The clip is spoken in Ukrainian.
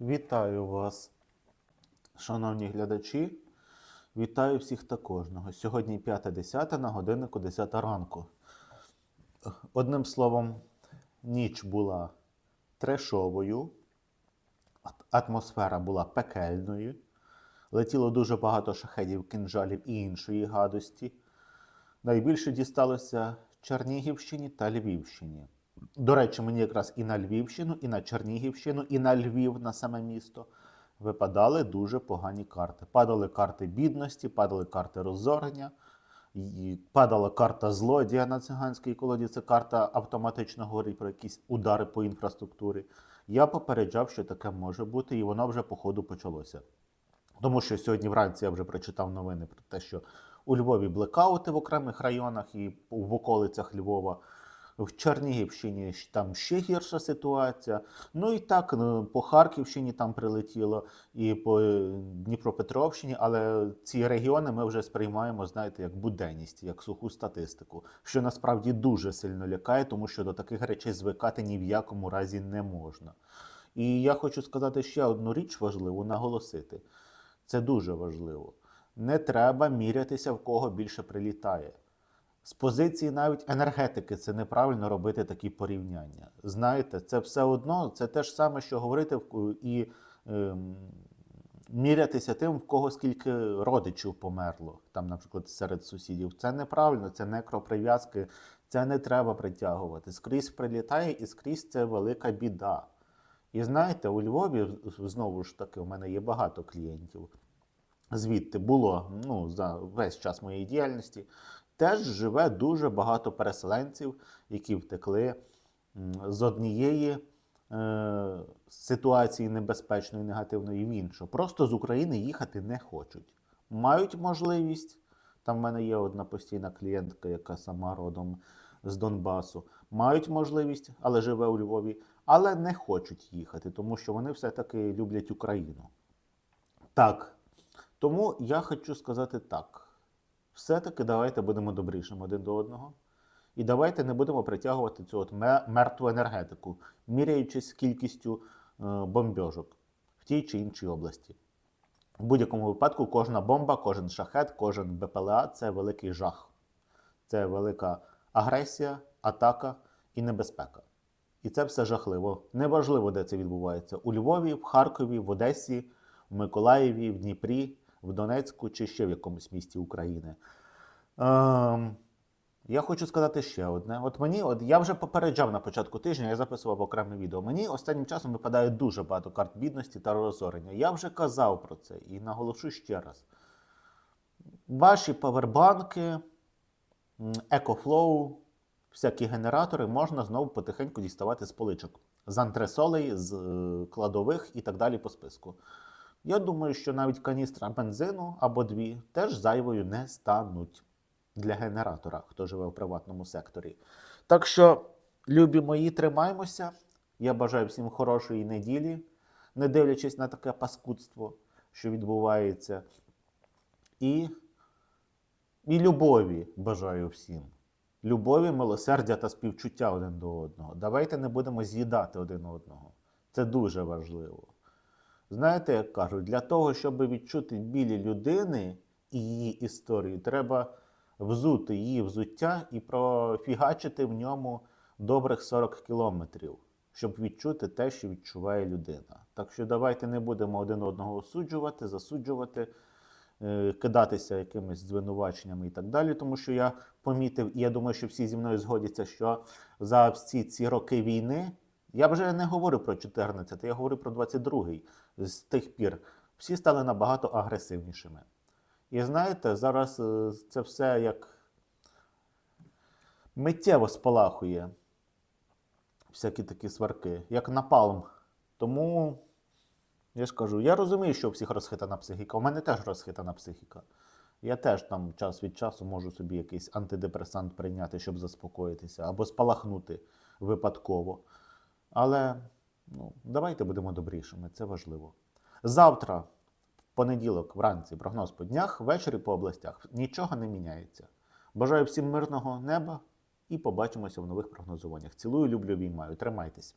Вітаю вас, шановні глядачі. Вітаю всіх та кожного. Сьогодні 5.10 на годиннику 10 ранку. Одним словом, ніч була трешовою, атмосфера була пекельною. Летіло дуже багато шахедів, кинжалів і іншої гадості. Найбільше дісталося Чернігівщині та Львівщині. До речі, мені якраз і на Львівщину, і на Чернігівщину, і на Львів, на саме місто, випадали дуже погані карти. Падали карти бідності, падали карти розорення, падала карта злодія на циганській колоді. Це карта автоматично говорить про якісь удари по інфраструктурі. Я попереджав, що таке може бути, і воно вже по ходу почалося. Тому що сьогодні вранці я вже прочитав новини про те, що у Львові блекаути в окремих районах і в околицях Львова. В Чернігівщині там ще гірша ситуація. Ну і так ну, по Харківщині там прилетіло, і по е, Дніпропетровщині, але ці регіони ми вже сприймаємо, знаєте, як буденність, як суху статистику, що насправді дуже сильно лякає, тому що до таких речей звикати ні в якому разі не можна. І я хочу сказати ще одну річ важливу наголосити. Це дуже важливо. Не треба мірятися, в кого більше прилітає. З позиції навіть енергетики це неправильно робити такі порівняння. Знаєте, це все одно, це те ж саме, що говорити і ем, мірятися тим, в кого скільки родичів померло, там, наприклад, серед сусідів. Це неправильно, це некроприв'язки, це не треба притягувати. Скрізь прилітає і скрізь це велика біда. І знаєте, у Львові знову ж таки, у мене є багато клієнтів. Звідти було ну, за весь час моєї діяльності. Теж живе дуже багато переселенців, які втекли з однієї е, ситуації небезпечної, негативної в іншу. Просто з України їхати не хочуть. Мають можливість. Там в мене є одна постійна клієнтка, яка сама родом з Донбасу. Мають можливість, але живе у Львові, але не хочуть їхати, тому що вони все-таки люблять Україну. Так. Тому я хочу сказати так. Все-таки давайте будемо добрішими один до одного. І давайте не будемо притягувати цю от мертву енергетику, міряючись кількістю е, бомбьожок в тій чи іншій області. В будь-якому випадку кожна бомба, кожен шахет, кожен БПЛА це великий жах. Це велика агресія, атака і небезпека. І це все жахливо. Неважливо, де це відбувається: у Львові, в Харкові, в Одесі, в Миколаєві, в Дніпрі, в Донецьку чи ще в якомусь місті України. Ем, я хочу сказати ще одне. От мені, от я вже попереджав на початку тижня, я записував окреме відео. Мені останнім часом випадає дуже багато карт бідності та розорення. Я вже казав про це і наголошу ще раз. Ваші павербанки, EcoFlow, всякі генератори можна знову потихеньку діставати з поличок, з антресолей, з е, кладових і так далі по списку. Я думаю, що навіть каністра бензину або дві теж зайвою не стануть для генератора, хто живе в приватному секторі. Так що, любі мої, тримаймося. Я бажаю всім хорошої неділі, не дивлячись на таке паскудство, що відбувається. І, і любові бажаю всім. Любові, милосердя та співчуття один до одного. Давайте не будемо з'їдати один одного. Це дуже важливо. Знаєте, як кажуть, для того, щоб відчути білі людини і її історію, треба взути її взуття і профігачити в ньому добрих 40 кілометрів, щоб відчути те, що відчуває людина. Так що давайте не будемо один одного осуджувати, засуджувати, е, кидатися якимись звинуваченнями і так далі. Тому що я помітив, і я думаю, що всі зі мною згодяться, що за всі ці роки війни. Я вже не говорю про 14, я говорю про 22-й. З тих пір всі стали набагато агресивнішими. І знаєте, зараз е, це все як миттєво спалахує. Всякі такі сварки, як напалм. Тому я ж кажу, я розумію, що у всіх розхитана психіка. У мене теж розхитана психіка. Я теж там час від часу можу собі якийсь антидепресант прийняти, щоб заспокоїтися, або спалахнути випадково. Але ну, давайте будемо добрішими, це важливо. Завтра, понеділок, вранці, прогноз по днях, ввечері по областях. Нічого не міняється. Бажаю всім мирного неба і побачимося в нових прогнозуваннях. Цілую, люблю, обіймаю. Тримайтесь.